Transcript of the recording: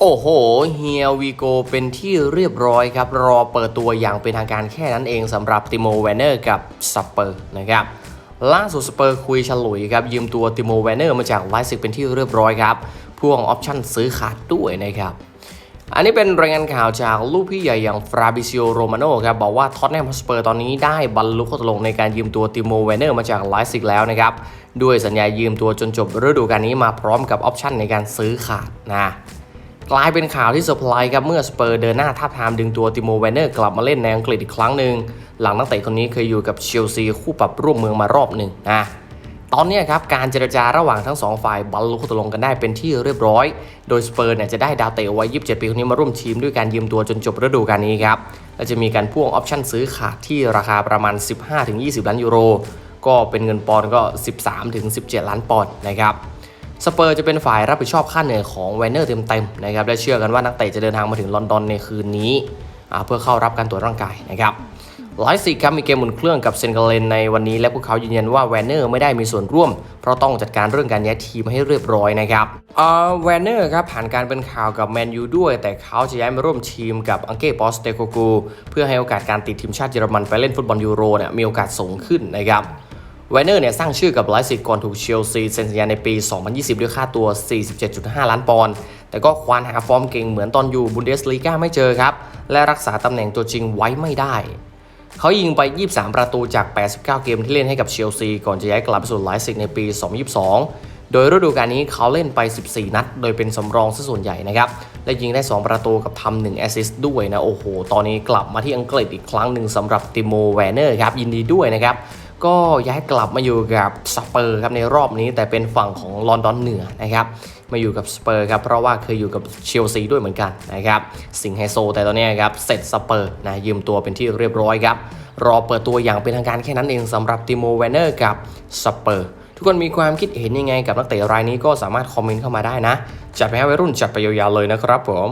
โอ้โหเฮียวีโกเป็นที่เรียบร้อยครับ รอเปิดตัวอย่างเป็นทางการแค่นั้นเองสำหรับติโมแวนเนอร์กับสเปอร์นะครับล่าสุดสเปอร์คุยฉลุยครับ ยืมตัวติโมแวนเนอร์มาจากไลซิกเป็นที่เรียบร้อยครับพ่วงออปชั่นซื้อขาดด้วยนะครับ อันนี้เป็นรายงานข่าวจากลูกพี่ใหญ่อย่างฟราบิซิโอโรมาโนครับบอกว่าท็อตแนมสเปอร์ตอนนี้ได้บรรลุข้อตกลงในการยืมตัวติโมแวนเนอร์มาจากไลซิกแล้วนะครับด้วยสัญญายืมตัวจนจบฤดูกาลนี้มาพร้อมกับออปชั่นในการซื้อขาดนะ กลายเป็นข่าวที่เซอร์ไพรส์ครับ เมื่อสเปอร์เดินหน้าท้าทามดึงตัวติโมแวนเนอร์กลับมาเล่นในอังกฤษอีกครั้งหนึ่ง หลังนักเตะคนนี้เคยอยู่กับเชลซีคู่ปรับร่วมเมืองมารอบหนึ่งนะตอนนี้ครับ การเจรจาระหว่างทั้งสองฝ่ายบรรลุข้อตกลงกันได้เป็นที่เรียบร้อย โดยสเปอร์เนี่ยจะได้ดาวเตะวัย 27 ปีคนนี้มาร่วมทีมด้วยการยืมตัวจนจบฤดูกาลนี้ครับและจะมีการพ่วงออปชั่นซื้อขาดที่ราคาประมาณ 15-20 ล้านยูโร ก็เป็นเงินปอนด์ก็ 13-17 ล้านปอนด์นะครับ สเปอร์จะเป็นฝ่ายรับผิดชอบค่าเหนื่อยของแวนเนอร์เต็มๆนะครับและเชื่อกันว่านักเตะจะเดินทางมาถึงลอนดอนในคืนนี้เพื่อเข้ารับการตรวจร่างกายนะครับไลฟ์ซิกครับมีเกมหมุนเครื่องกับเซนเกเลนในวันนี้และพวกเขายืนยันว่าแวนเนอร์ไม่ได้มีส่วนร่วม เพราะต้องจัดการเรื่องการย้ายทีมให้เรียบร้อยนะครับอ่าแวนเนอร์ครับผ่านการเป็นข่าวกับแมนยูด้วย แต่เขาจะย้ายมาร่วมทีมกับอังเก้ปอสเตโกกูเพื่อให้โอกาสการติดทีมชาติเยอรมันไปเล่นฟุตบอลยูโรเนี่ยมีโอกาสสูงขึ้นนะครับ ไวเนอร์เนี่ยสร้างชื่อกับไลฟ์ซิกก่อนถูกเชลซีเซ็นสัญญาในปี 2020 ด้วยค่าตัว 47.5 ล้านปอนด์ แต่ก็ควานหาฟอร์มเก่งเหมือนตอนอยู่บุนเดสลีกาไม่เจอครับ และรักษาตำแหน่งตัวจริงไว้ไม่ได้ เขายิงไป 23 ประตูจาก 89 เกมที่เล่นให้กับเชลซี ก่อนจะย้ายกลับไปสู่ไลฟ์ซิกในปี 2022 โดยฤดูกาลนี้เขาเล่นไป 14 นัด โดยเป็นสำรองซะส่วนใหญ่นะครับ และยิงได้ 2 ประตูกับทำ1แอสซิสต์ด้วยนะ โอ้โห ตอนนี้กลับมาที่อังกฤษอีกครั้งหนึ่งสำหรับติโมแวนเนอร์ครับ ยินดีด้วยนะครับ ก็ย้ายกลับมาอยู่กับสเปอร์ครับในรอบนี้แต่เป็นฝั่งของลอนดอนเหนือนะครับมาอยู่กับสเปอร์ครับเพราะว่าเคยอยู่กับเชลซีด้วยเหมือนกันนะครับสิงไฮโซแต่ตอนนี้ครับเสร็จสเปอร์นะยืมตัวเป็นที่เรียบร้อยครับรอเปิดตัวอย่างเป็นทางการแค่นั้นเองสำหรับติโมแวนเนอร์กับสเปอร์ทุกคนมีความคิดเห็นยังไงกับนักเตะรายนี้ก็สามารถคอมเมนต์เข้ามาได้นะ จัดไปให้วัยรุ่นจัดไปยาวๆเลยนะครับผม